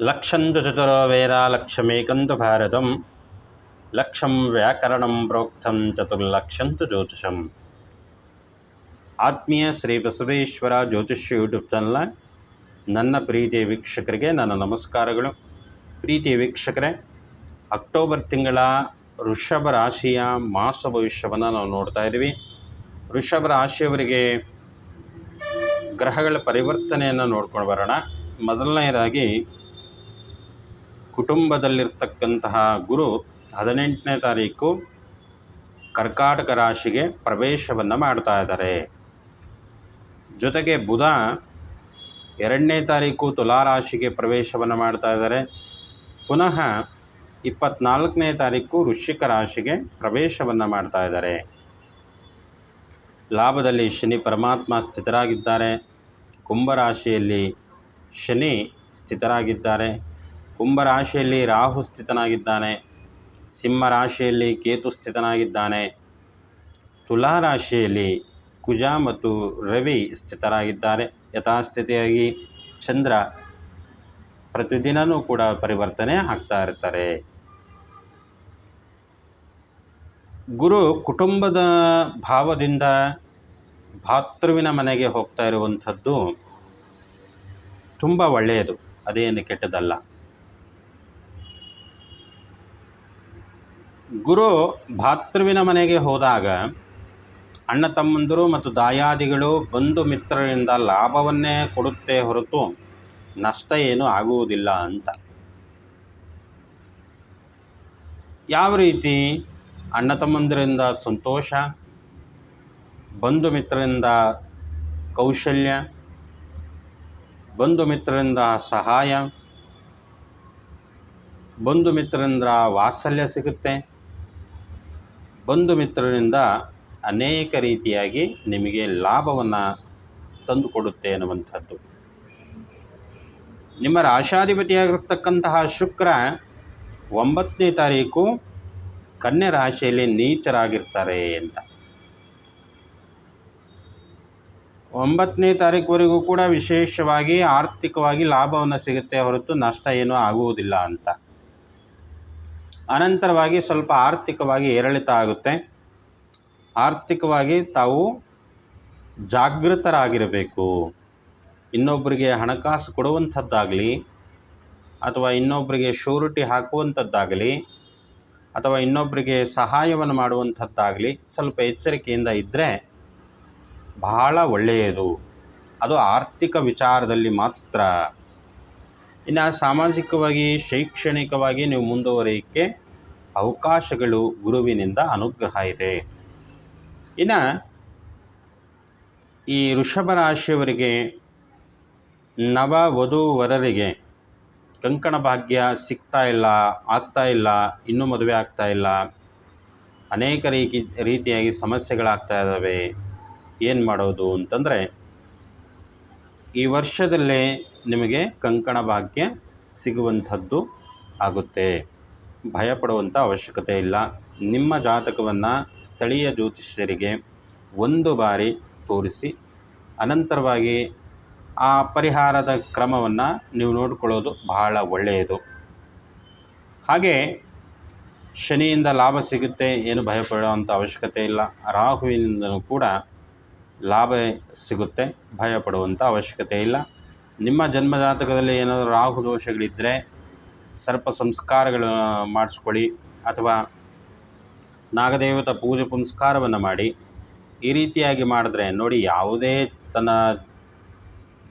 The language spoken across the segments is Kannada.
ಲಕ್ಷಂದು ವೇದ ಲಕ್ಷಮೇಕಂತು ಭಾರತಂ ಲಕ್ಷಂ ವ್ಯಾಕರಣಂ ಪ್ರೋಕ್ತಂ ಚತುರ್ಲಕ್ಷಂತು ಜ್ಯೋತಿಷಂ ಆತ್ಮೀಯ ಶ್ರೀ ಬಸವೇಶ್ವರ ಜ್ಯೋತಿಷ್ಯ ಯೂಟ್ಯೂಬ್ ಚಾನಲ್ನ ನನ್ನ ಪ್ರೀತಿಯ ವೀಕ್ಷಕರಿಗೆ ನನ್ನ ನಮಸ್ಕಾರಗಳು ಪ್ರೀತಿಯ ವೀಕ್ಷಕರೇ ಅಕ್ಟೋಬರ್ ತಿಂಗಳ ವೃಷಭ ರಾಶಿಯ ಮಾಸ ಭವಿಷ್ಯವನ್ನು ನಾವು ನೋಡ್ತಾ ಇದ್ದೀವಿ. ವೃಷಭ ರಾಶಿಯವರಿಗೆ ಗ್ರಹಗಳ ಪರಿವರ್ತನೆಯನ್ನು ನೋಡ್ಕೊಂಡು ಬರೋಣ. ಮೊದಲನೆಯದಾಗಿ ಕುಟುಂಬದಲ್ಲಿರ್ತಕ್ಕಂತಹ ಗುರು ಹದಿನೆಂಟನೇ ತಾರೀಕು ಕರ್ಕಾಟಕ ರಾಶಿಗೆ ಪ್ರವೇಶವನ್ನು ಮಾಡ್ತಾ ಇದ್ದಾರೆ. ಜೊತೆಗೆ ಬುಧ ಎರಡನೇ ತಾರೀಕು ತುಲಾ ರಾಶಿಗೆ ಪ್ರವೇಶವನ್ನು ಮಾಡ್ತಾ ಇದ್ದಾರೆ. ಪುನಃ ಇಪ್ಪತ್ನಾಲ್ಕನೇ ತಾರೀಕು ವೃಶ್ಚಿಕ ರಾಶಿಗೆ ಪ್ರವೇಶವನ್ನು ಮಾಡ್ತಾ ಇದ್ದಾರೆ. ಲಾಭದಲ್ಲಿ ಶನಿ ಪರಮಾತ್ಮ ಸ್ಥಿತರಾಗಿದ್ದಾರೆ. ಕುಂಭರಾಶಿಯಲ್ಲಿ ಶನಿ ಸ್ಥಿತರಾಗಿದ್ದಾರೆ. ಕುಂಭರಾಶಿಯಲ್ಲಿ ರಾಹು ಸ್ಥಿತನಾಗಿದ್ದಾನೆ, ಸಿಂಹ ರಾಶಿಯಲ್ಲಿ ಕೇತು ಸ್ಥಿತನಾಗಿದ್ದಾನೆ, ತುಲಾ ರಾಶಿಯಲ್ಲಿ ಕುಜ ಮತ್ತು ರವಿ ಸ್ಥಿತರಾಗಿದ್ದಾರೆ. ಯಥಾಸ್ಥಿತಿಯಾಗಿ ಚಂದ್ರ ಪ್ರತಿದಿನವೂ ಕೂಡ ಪರಿವರ್ತನೆ ಆಗ್ತಾ ಇರ್ತಾರೆ. ಗುರು ಕುಟುಂಬದ ಭಾವದಿಂದ ಭಾತೃವಿನ ಮನೆಗೆ ಹೋಗ್ತಾ ಇರುವಂಥದ್ದು ತುಂಬ ಒಳ್ಳೆಯದು, ಅದೇನು ಕೆಟ್ಟದಲ್ಲ ಗುರು ಭಾತೃವಿನ ಮನೆಗೆ ಹೋದಾಗ ಅಣ್ಣ ತಮ್ಮಂದಿರು ಮತ್ತು ದಾಯಾದಿಗಳು ಬಂಧು ಮಿತ್ರರಿಂದ ಲಾಭವನ್ನೇ ಕೊಡುತ್ತೆ ಹೊರತು ನಷ್ಟ ಏನೂ ಆಗುವುದಿಲ್ಲ ಅಂತ. ಯಾವ ರೀತಿ ಅಣ್ಣ ತಮ್ಮಂದರಿಂದ ಸಂತೋಷ, ಬಂಧು ಮಿತ್ರರಿಂದ ಕೌಶಲ್ಯ, ಬಂಧು ಮಿತ್ರರಿಂದ ಸಹಾಯ, ಬಂಧು ಮಿತ್ರರಿಂದ ವಾತ್ಸಲ್ಯ ಸಿಗುತ್ತೆ? ಬಂಧು ಮಿತ್ರರಿಂದ ಅನೇಕ ರೀತಿಯಾಗಿ ನಿಮಗೆ ಲಾಭವನ್ನು ತಂದುಕೊಡುತ್ತೆ ಅನ್ನುವಂಥದ್ದು ನಿಮ್ಮ ರಾಶಾಧಿಪತಿಯಾಗಿರ್ತಕ್ಕಂತಹ ಶುಕ್ರ ಒಂಬತ್ತನೇ ತಾರೀಕು ಕನ್ಯೆ ರಾಶಿಯಲ್ಲಿ ನೀಚರಾಗಿರ್ತಾರೆ ಅಂತ. ಒಂಬತ್ತನೇ ತಾರೀಕುವರೆಗೂ ಕೂಡ ವಿಶೇಷವಾಗಿ ಆರ್ಥಿಕವಾಗಿ ಲಾಭವನ್ನು ಸಿಗುತ್ತೆ ಹೊರತು ನಷ್ಟ ಏನೂ ಆಗುವುದಿಲ್ಲ ಅಂತ. ಅನಂತರವಾಗಿ ಸ್ವಲ್ಪ ಆರ್ಥಿಕವಾಗಿ ಏರಿಳಿತ ಆಗುತ್ತೆ. ಆರ್ಥಿಕವಾಗಿ ತಾವು ಜಾಗೃತರಾಗಿರಬೇಕು. ಇನ್ನೊಬ್ಬರಿಗೆ ಹಣಕಾಸು ಕೊಡುವಂಥದ್ದಾಗಲಿ, ಅಥವಾ ಇನ್ನೊಬ್ಬರಿಗೆ ಶೂರಿಟಿ ಹಾಕುವಂಥದ್ದಾಗಲಿ, ಅಥವಾ ಇನ್ನೊಬ್ಬರಿಗೆ ಸಹಾಯವನ್ನು ಮಾಡುವಂಥದ್ದಾಗಲಿ ಸ್ವಲ್ಪ ಎಚ್ಚರಿಕೆಯಿಂದ ಇದ್ದರೆ ಬಹಳ ಒಳ್ಳೆಯದು. ಅದು ಆರ್ಥಿಕ ವಿಚಾರದಲ್ಲಿ ಮಾತ್ರ. ಇನ್ನು ಸಾಮಾಜಿಕವಾಗಿ, ಶೈಕ್ಷಣಿಕವಾಗಿ ನೀವು ಮುಂದುವರಿಯಕ್ಕೆ ಅವಕಾಶಗಳು ಗುರುವಿನಿಂದ ಅನುಗ್ರಹ ಇದೆ. ಇನ್ನು ಈ ವೃಷಭ ರಾಶಿಯವರಿಗೆ, ನವ ವಧು ವರರಿಗೆ ಕಂಕಣ ಭಾಗ್ಯ ಸಿಗ್ತಾ ಇಲ್ಲ, ಆಗ್ತಾ ಇಲ್ಲ, ಇನ್ನೂ ಮದುವೆ ಆಗ್ತಾ ಇಲ್ಲ. ಅನೇಕ ರೀತಿ ರೀತಿಯಾಗಿ ಸಮಸ್ಯೆಗಳಾಗ್ತಾ ಇದ್ದಾವೆ. ಏನು ಮಾಡೋದು ಅಂತಂದರೆ, ಈ ವರ್ಷದಲ್ಲೇ ನಿಮಗೆ ಕಂಕಣ ಭಾಗ್ಯ ಸಿಗುವಂಥದ್ದು ಆಗುತ್ತೆ. ಭಯಪಡುವಂಥ ಅವಶ್ಯಕತೆ ಇಲ್ಲ. ನಿಮ್ಮ ಜಾತಕವನ್ನು ಸ್ಥಳೀಯ ಜ್ಯೋತಿಷ್ಯರಿಗೆ ಒಂದು ಬಾರಿ ತೋರಿಸಿ, ಅನಂತರವಾಗಿ ಆ ಪರಿಹಾರದ ಕ್ರಮವನ್ನು ನೀವು ನೋಡಿಕೊಳ್ಳೋದು ಬಹಳ ಒಳ್ಳೆಯದು. ಹಾಗೆ ಶನಿಯಿಂದ ಲಾಭ ಸಿಗುತ್ತೆ, ಏನು ಭಯಪಡುವಂಥ ಅವಶ್ಯಕತೆ ಇಲ್ಲ. ರಾಹುವಿನಿಂದಲೂ ಕೂಡ ಲಾಭ ಸಿಗುತ್ತೆ, ಭಯಪಡುವಂಥ ಅವಶ್ಯಕತೆ ಇಲ್ಲ. ನಿಮ್ಮ ಜನ್ಮಜಾತಕದಲ್ಲಿ ಏನಾದರೂ ರಾಹು ದೋಷಗಳಿದ್ದರೆ ಸರ್ಪ ಸಂಸ್ಕಾರಗಳು ಮಾಡಿಸ್ಕೊಳ್ಳಿ ಅಥವಾ ನಾಗದೇವತ ಪೂಜೆ ಪುನಸ್ಕಾರವನ್ನು ಮಾಡಿ. ಈ ರೀತಿಯಾಗಿ ಮಾಡಿದ್ರೆ ನೋಡಿ ಯಾವುದೇ ತನ್ನ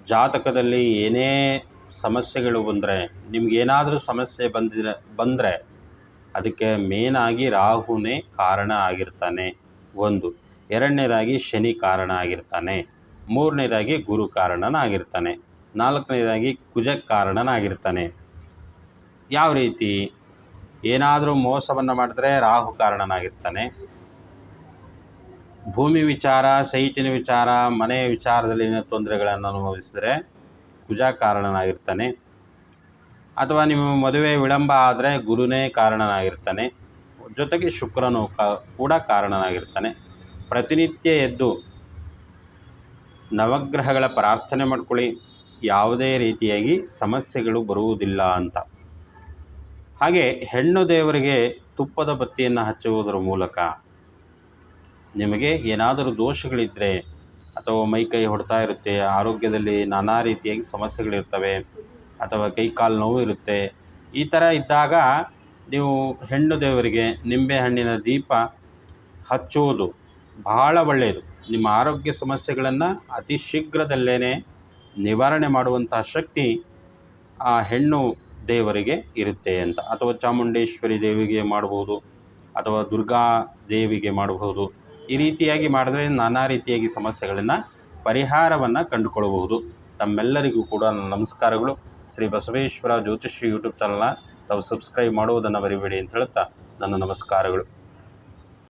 ಜಾತಕದಲ್ಲಿ ಏನೇ ಸಮಸ್ಯೆಗಳು ಬಂದರೆ ನಿಮಗೇನಾದರೂ ಸಮಸ್ಯೆ ಬಂದಿದ್ರೆ, ಬಂದರೆ ಅದಕ್ಕೆ ಮೇನಾಗಿ ರಾಹುನೇ ಕಾರಣ ಆಗಿರ್ತಾನೆ. ಒಂದು. ಎರಡನೇದಾಗಿ ಶನಿ ಕಾರಣ ಆಗಿರ್ತಾನೆ. ಮೂರನೇದಾಗಿ ಗುರು ಕಾರಣನಾಗಿರ್ತಾನೆ. ನಾಲ್ಕನೇದಾಗಿ ಕುಜ ಕಾರಣನಾಗಿರ್ತಾನೆ ಯಾವ ರೀತಿ? ಏನಾದರೂ ಮೋಸವನ್ನು ಮಾಡಿದ್ರೆ ರಾಹು ಕಾರಣನಾಗಿರ್ತಾನೆ ಭೂಮಿ ವಿಚಾರ, ಸೈಟಿನ ವಿಚಾರ ಮನೆಯ ವಿಚಾರದಲ್ಲಿನ ತೊಂದರೆಗಳನ್ನು ಅನುಭವಿಸಿದರೆ ಕುಜ ಕಾರಣನಾಗಿರ್ತಾನೆ ಅಥವಾ ನಿಮ್ಮ ಮದುವೆ ವಿಳಂಬ ಆದರೆ ಗುರುನೇ ಕಾರಣನಾಗಿರ್ತಾನೆ. ಜೊತೆಗೆ ಶುಕ್ರನು ಕೂಡ ಕಾರಣನಾಗಿರ್ತಾನೆ. ಪ್ರತಿನಿತ್ಯ ಎದ್ದು ನವಗ್ರಹಗಳ ಪ್ರಾರ್ಥನೆ ಮಾಡ್ಕೊಳ್ಳಿ. ಯಾವುದೇ ರೀತಿಯಾಗಿ ಸಮಸ್ಯೆಗಳು ಬರುವುದಿಲ್ಲ ಅಂತ. ಹಾಗೆ ಹೆಣ್ಣು ದೇವರಿಗೆ ತುಪ್ಪದ ಬತ್ತಿಯನ್ನು ಹಚ್ಚುವುದರ ಮೂಲಕ ನಿಮಗೆ ಏನಾದರೂ ದೋಷಗಳಿದ್ದರೆ ಅಥವಾ ಮೈ ಕೈ ಹೊಡ್ತಾ ಇರುತ್ತೆ, ಆರೋಗ್ಯದಲ್ಲಿ ನಾನಾ ರೀತಿಯಾಗಿ ಸಮಸ್ಯೆಗಳಿರ್ತವೆ ಅಥವಾ ಕೈ ಕಾಲು ನೋವು ಇರುತ್ತೆ, ಈ ಥರ ಇದ್ದಾಗ ನೀವು ಹೆಣ್ಣು ದೇವರಿಗೆ ನಿಂಬೆಹಣ್ಣಿನ ದೀಪ ಹಚ್ಚುವುದು ಬಹಳ ಒಳ್ಳೆಯದು. ನಿಮ್ಮ ಆರೋಗ್ಯ ಸಮಸ್ಯೆಗಳನ್ನು ಅತಿ ಶೀಘ್ರದಲ್ಲೇ ನಿವಾರಣೆ ಮಾಡುವಂತಹ ಶಕ್ತಿ ಆ ಹೆಣ್ಣು ದೇವರಿಗೆ ಇರುತ್ತೆ ಅಂತ. ಅಥವಾ ಚಾಮುಂಡೇಶ್ವರಿ ದೇವಿಗೆ ಮಾಡಬಹುದು ಅಥವಾ ದುರ್ಗಾ ದೇವಿಗೆ ಮಾಡಬಹುದು ಈ ರೀತಿಯಾಗಿ ಮಾಡಿದ್ರೆ ನಾನಾ ರೀತಿಯಾಗಿ ಸಮಸ್ಯೆಗಳನ್ನು, ಪರಿಹಾರವನ್ನು ಕಂಡುಕೊಳ್ಳಬಹುದು. ತಮ್ಮೆಲ್ಲರಿಗೂ ಕೂಡ ನಮಸ್ಕಾರಗಳು. ಶ್ರೀ ಬಸವೇಶ್ವರ ಜ್ಯೋತಿಷ್ಯ ಯೂಟ್ಯೂಬ್ ಚಾನಲ್ನ ತಾವು ಸಬ್ಸ್ಕ್ರೈಬ್ ಮಾಡುವುದನ್ನು ಬರಿಬೇಡಿ ಅಂತ ಹೇಳುತ್ತಾ ನನ್ನ ನಮಸ್ಕಾರಗಳು.